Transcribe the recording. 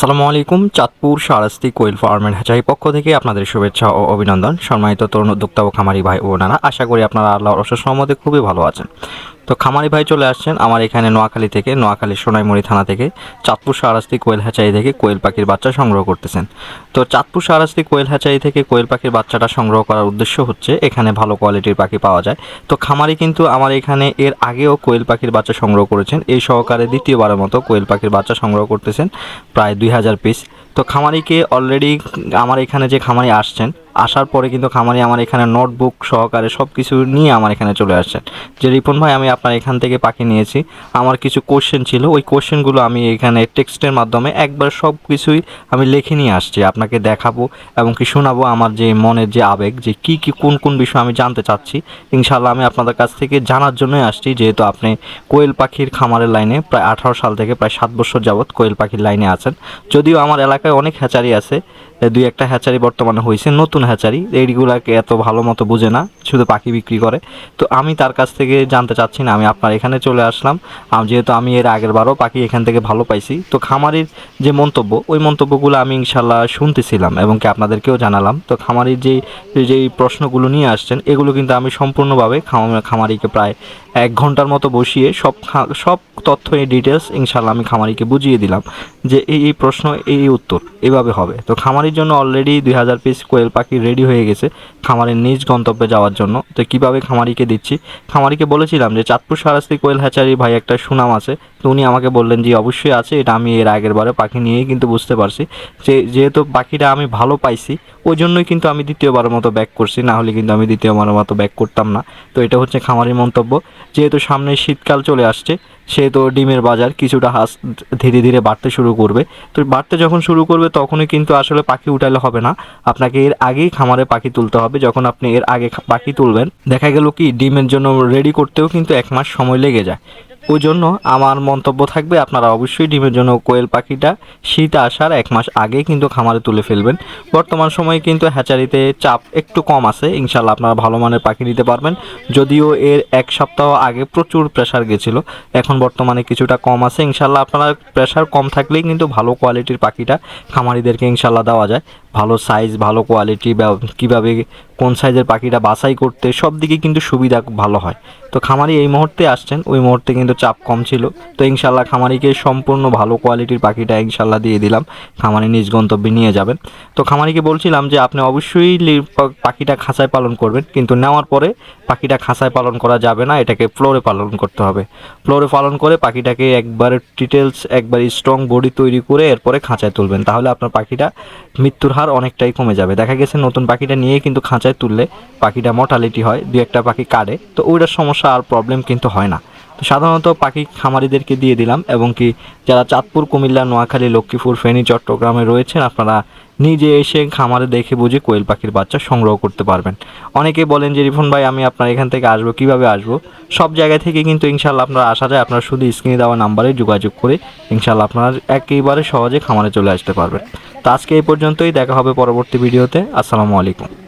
সালামু আলাইকুম, চাঁদপুর সারাস্তি কোয়েল ফার্মের হ্যাচারি পক্ষ থেকে আপনাদের শুভেচ্ছা ও অভিনন্দন। সম্মানিত তরুণ উদ্যোক্তা ও খামারি ভাই ও বোনেরা, আশা করি আপনারা আল্লাহর অশেষ সহমতে খুবই ভালো আছেন। তো খামারি ভাই চলে আসছেন আমার এখানে নোয়াখালী থেকে, নোয়াখালী সোনাইমুড়ি থানা থেকে, চাঁদপুর সারাস্তি কোয়েল হ্যাচারি থেকে কোয়েল পাখির বাচ্চা সংগ্রহ করতেছেন। তো চাঁদপুর সারাস্তি কোয়েল হ্যাচারি থেকে কোয়েল পাখির বাচ্চাটা সংগ্রহ করার উদ্দেশ্য হচ্ছে এখানে ভালো কোয়ালিটির পাখি পাওয়া যায়। তো খামারি কিন্তু আমার এখানে এর আগেও কোয়েল পাখির বাচ্চা সংগ্রহ করেছেন। এই সহকারে দ্বিতীয়বারের মতো কোয়েল পাখির বাচ্চা সংগ্রহ করতেছেন। প্রায় দুই হাজার পিস তো খামারিকে অলরেডি আমার এখানে যে খামারি আসছেন, আসার পরে কিন্তু খামারি আমার এখানে নোটবুক সহকারে সব কিছু নিয়ে আমার এখানে চলে আসছেন। যে রিপন ভাই, আমি আপনার এখান থেকে পাখি নিয়েছি। আমার কিছু কোশ্চেন ছিল, ওই কোশ্চেনগুলো আমি এখানে টেক্সটের মাধ্যমে একবার সব কিছুই আমি লিখে নিয়ে আসছি, আপনাকে দেখাবো এবং কি শোনাবো আমার যে মনের যে আবেগ, যে কি কি, কোন কোন বিষয় আমি জানতে চাচ্ছি। ইনশাল্লাহ আমি আপনাদের কাছ থেকে জানার জন্যই আসছি, যেহেতু আপনি কোয়েল পাখির খামারের লাইনে প্রায় আঠারো সাল থেকে প্রায় সাত বছর যাবৎ কোয়েল পাখির লাইনে আছেন। যদিও আমার এলাকায় অনেক হ্যাচারি আছে। দুই একটা হ্যাচারি বর্তমানে হয়েছে, নতুন হ্যাচারি। এইগুলাকে এত ভালো মতো বুঝে না, শুধু পাখি বিক্রি করে। তো আমি তার কাছ থেকে জানতে চাচ্ছি না, আমি আপনার এখানে চলে আসলাম। যেহেতু আমি এর আগের বারও পাখি এখান থেকে ভালো পাইছি। তো খামারির যে মন্তব্য, ওই মন্তব্যগুলো আমি ইনশাল্লাহ শুনতেছিলাম এবং কি আপনাদেরকেও জানালাম। তো খামারির যেই যেই প্রশ্নগুলো নিয়ে আসছেন, এগুলো কিন্তু আমি সম্পূর্ণভাবে খামা- খামারিকে প্রায় এক ঘণ্টার মতো বসিয়ে সব সব তথ্য, এই ডিটেলস ইনশাল্লাহ আমি খামারিকে বুঝিয়ে দিলাম যে এই এই প্রশ্ন, এই এই উত্তর এভাবে হবে। তো খামারির জন্য অলরেডি দুই হাজার পিস কোয়েল পাখি রেডি হয়ে গেছে খামারের নিজ গন্তব্যে যাওয়ার জন্য। তো কীভাবে খামারিকে দিচ্ছি? খামারিকে বলেছিলাম যে চাঁদপুর সারাস্তি কোয়েল হ্যাচারি ভাই একটা সুনাম আছে। তো উনি আমাকে বললেন যে অবশ্যই আছে। এটা আমি এর আগের বারে পাখি নিয়েই কিন্তু বুঝতে পারছি। যে, যেহেতু পাখিটা আমি ভালো পাইছি, ওই জন্যই কিন্তু আমি দ্বিতীয়বারের মতো ব্যাক করছি। না হলে কিন্তু আমি দ্বিতীয়বারের মতো ব্যাক করতাম না। তো এটা হচ্ছে খামারের মন্তব্য। যেহেতু সামনে শীতকাল চলে আসছে সেহেতু ডিমের বাজার কিছুটা হাস ধীরে ধীরে বাড়তে শুরু করবে। তো বাড়তে যখন শুরু করবে তখনই কিন্তু আসলে পাখি উঠালে হবে না। আপনাকে এর আগেই খামারে পাখি তুলতে হবে। যখন আপনি এর আগে পাখি তুলবেন, দেখা গেল কি ডিমের জন্য রেডি করতেও কিন্তু এক মাস সময় লেগে যায়। ওই জন্য আমার মন্তব্য থাকবে, আপনারা অবশ্যই ডিমের জন্য কোয়েল পাখিটা শীত আসার এক মাস আগে কিন্তু খামারে তুলে ফেলবেন। বর্তমান সময়ে কিন্তু হ্যাচারিতে চাপ একটু কম আছে ইনশাল্লাহ আপনারা ভালো মানের পাখি নিতে পারবেন। যদিও এর এক সপ্তাহ আগে প্রচুর প্রেশার গেছিল, এখন বর্তমানে কিছুটা কম আছে। ইনশাল্লাহ আপনারা প্রেশার কম থাকলেই কিন্তু ভালো কোয়ালিটির পাখিটা খামারিদেরকে ইনশাল্লাহ দেওয়া যায়। ভালো সাইজ ভালো কোয়ালিটি বা কীভাবে কোন সাইজের পাখিটা বাছাই করতে, সব দিকে কিন্তু সুবিধা ভালো হয়। তো খামারি এই মুহূর্তে আসছেন, ওই মুহূর্তে কিন্তু চাপ কম ছিল। তো ইনশাল্লাহ খামারিকে সম্পূর্ণ ভালো কোয়ালিটির পাখিটা ইনশাল্লাহ দিয়ে দিলাম। খামারি নিজ গন্তব্যে নিয়ে যাবেন। তো খামারিকে বলছিলাম যে, আপনি অবশ্যই পাখিটা খাঁচায় পালন করবেন। কিন্তু নেওয়ার পরে পাখিটা খাঁচায় পালন করা যাবে না, এটাকে ফ্লোরে পালন করতে হবে। ফ্লোরে পালন করে পাখিটাকে একবার ডিটেলস একবার স্ট্রং বডি তৈরি করে এরপরে খাঁচায় তুলবেন। তাহলে আপনার পাখিটা মৃত্যুর হার অনেকটাই কমে যাবে। দেখা গেছে নতুন পাখিটা নিয়ে কিন্তু খাঁচায় তুললে পাখিটা মর্টালিটি হয় দু একটা পাখি কাড়ে তো ওইটার সমস্যা আর প্রবলেম কিন্তু হয় না। তো সাধারণত পাখি খামারিদেরকে দিয়ে দিলাম এবং কি যারা চাঁদপুর, কুমিল্লা, নোয়াখালী, লক্ষ্মীপুর, ফেনী, চট্টগ্রামে রয়েছেন, আপনারা নিজে এসে খামারে দেখে বুঝে কোয়েল পাখির বাচ্চা সংগ্রহ করতে পারবেন। অনেকে বলেন যে, রিফন ভাই, আমি আপনার এখান থেকে আসব, কীভাবে আসব? সব জায়গা থেকে কিন্তু ইনশাল্লাহ আপনারা আসা যায়। আপনারা শুধু স্ক্রিনে দেওয়া নাম্বারে যোগাযোগ করে ইনশাল্লাহ আপনারা একেবারে সহজে খামারে চলে আসতে পারবেন। তো আজকে এই পর্যন্তই। দেখা হবে পরবর্তী ভিডিওতে। আসসালামু আলাইকুম।